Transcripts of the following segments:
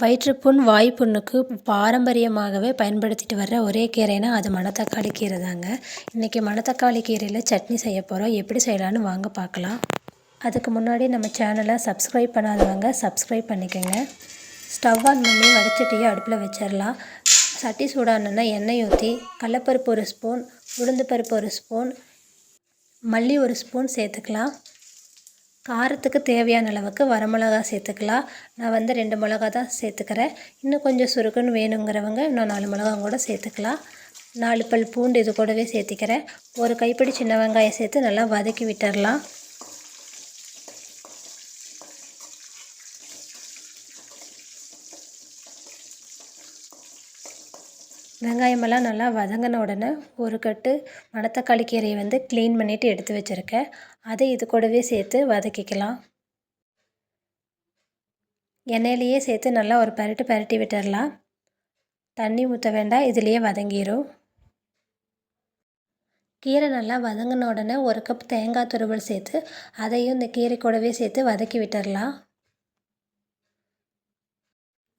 வயிற்றுப்புண் வாய்ப்புண்ணுக்கு பாரம்பரியமாகவே பயன்படுத்திட்டு வர்ற ஒரே கீரைனா அது மணத்தக்காளி கீரை தாங்க. இன்றைக்கி மணத்தக்காளி கீரையில் சட்னி செய்ய போகிறோம் எப்படி செய்யலான்னு வாங்க பார்க்கலாம். அதுக்கு முன்னாடி நம்ம சேனலை சப்ஸ்கிரைப் பண்ணாதவங்க சப்ஸ்கிரைப் பண்ணிக்கோங்க. ஸ்டவ் ஆன் பண்ணி வடச்சட்டியை அடுப்பில் வச்சிடலாம் சட்டி சூடானன்னா எண்ணெய் ஊற்றி கடலப்பருப்பு ஒரு ஸ்பூன் உளுந்து பருப்பு ஒரு ஸ்பூன் மல்லி ஒரு ஸ்பூன் சேர்த்துக்கலாம். காரத்துக்கு தேவையான அளவுக்கு வரமிளகா சேர்த்துக்கலாம். நான் வந்து ரெண்டு மிளகா தான் சேர்த்துக்கிறேன். இன்னும் கொஞ்சம் சுருக்குன்னு வேணுங்கிறவங்க இன்னும் நாலு மிளகா கூட சேர்த்துக்கலாம். நாலு பல் பூண்டு இது கூடவே சேர்த்துக்கிறேன். ஒரு கைப்பிடி சின்ன வெங்காயம் சேர்த்து நல்லா வதக்கி விட்டுடலாம் வெங்காயமெல்லாம் நல்லா வதங்கின உடனே ஒரு கட்டு மணத்தக்காளி கீரையை வந்து க்ளீன் பண்ணிவிட்டு எடுத்து வச்சுருக்கேன். அதை இது கூடவே சேர்த்து வதக்கிக்கலாம். எண்ணெயிலையே சேர்த்து நல்லா ஒரு பரட்டு பரட்டி விட்டுடலாம் தண்ணி ஊற்ற வேண்டாம் இதுலேயே வதங்கிடும் கீரை நல்லா வதங்கின உடனே ஒரு கப் தேங்காய் துருவல் சேர்த்து அதையும் இந்த கீரை கூடவே சேர்த்து வதக்கி விட்டுடலாம்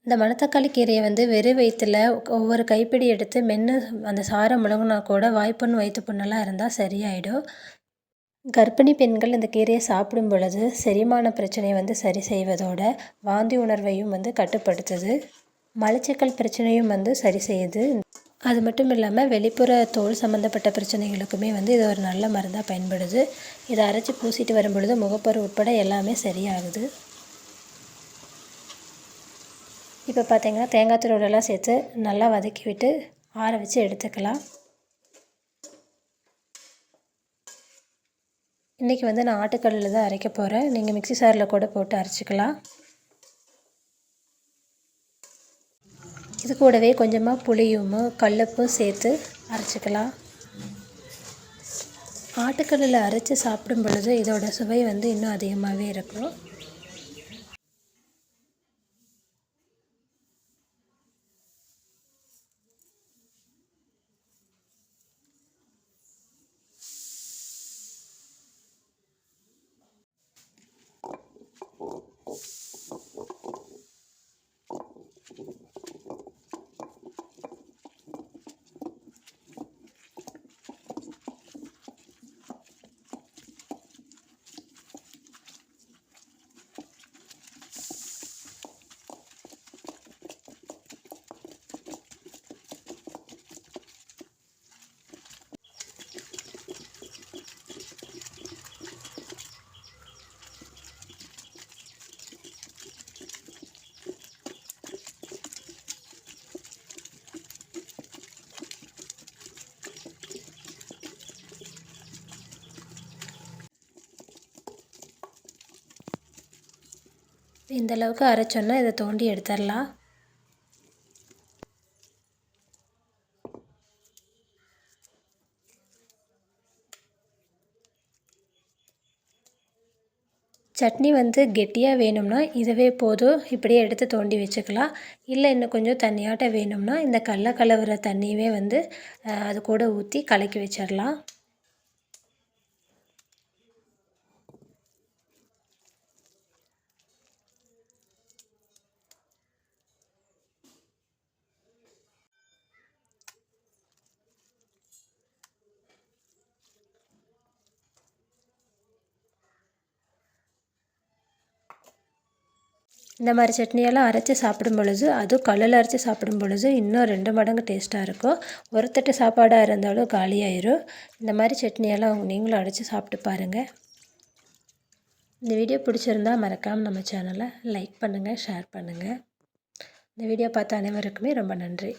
இந்த மணத்தக்காளி கீரையை வந்து வெறும் வயிற்றில் ஒவ்வொரு கைப்பிடி எடுத்து மென்று அந்த சாரம் முழுங்கினா கூட வாய்ப்புண் வயிற்று புண்ணெல்லாம் இருந்தால் சரியாயிடும். கர்ப்பிணி பெண்கள் இந்த கீரையை சாப்பிடும் பொழுது செரிமான பிரச்சனையை வந்து சரி செய்வதோட வாந்தி உணர்வையும் வந்து கட்டுப்படுத்துது. மலச்சிக்கல் பிரச்சனையும் வந்து சரி செய்யுது. அது மட்டும் இல்லாமல் வெளிப்புற தோல் சம்மந்தப்பட்ட பிரச்சனைகளுக்குமே வந்து இது ஒரு நல்ல மருந்தாக பயன்படுது. இதை அரைச்சி பூசிட்டு வரும்பொழுது முகப்பரு உட்பட எல்லாமே சரியாகுது. இப்போ பார்த்திங்கன்னா தேங்காய் துருவலெல்லாம் சேர்த்து நல்லா வதக்கி விட்டு ஆற வச்சு எடுத்துக்கலாம். இன்றைக்கி வந்து நான் ஆட்டுக்கல்லில் தான் அரைக்க போகிறேன் நீங்கள் மிக்சி சாரில் கூட போட்டு அரைச்சிக்கலாம். இது கூடவே கொஞ்சமாக புளியும் கல்லப்பும் சேர்த்து அரைச்சிக்கலாம். ஆட்டுக்கல்லில் அரைச்சி சாப்பிடும் பொழுது இதோட சுவை வந்து இன்னும் அதிகமாகவே இருக்கும். இந்த அளவுக்கு அரைச்சோன்னா இதை தோண்டி எடுத்துடலாம். சட்னி வந்து கெட்டியாக வேணும்னா இதுவே போதும். இப்படியே எடுத்து தோண்டி வச்சுக்கலாம். இல்லை இன்னும் கொஞ்சம் தண்ணியாட்ட வேணும்னா இந்த கடல கலவுற தண்ணியவே வந்து அது கூட ஊற்றி கலக்கி வச்சிடலாம். இந்த மாதிரி சட்னியெல்லாம் அரைச்சி சாப்பிடும் பொழுது அதுவும் கல்லில் அரைச்சி சாப்பிடும் பொழுது இன்னும் ரெண்டு மடங்கு டேஸ்ட்டாக இருக்கும். ஒருத்தட்டு சாப்பாடாக இருந்தாலும் காலியாயிரும். இந்த மாதிரி சட்னியெல்லாம் நீங்களும் அரைச்சி சாப்பிட்டு பாருங்கள் இந்த வீடியோ பிடிச்சிருந்தா மறக்காமல் நம்ம சேனலை லைக் பண்ணுங்கள் ஷேர் பண்ணுங்கள் இந்த வீடியோ பார்த்த அனைவருக்குமே ரொம்ப நன்றி.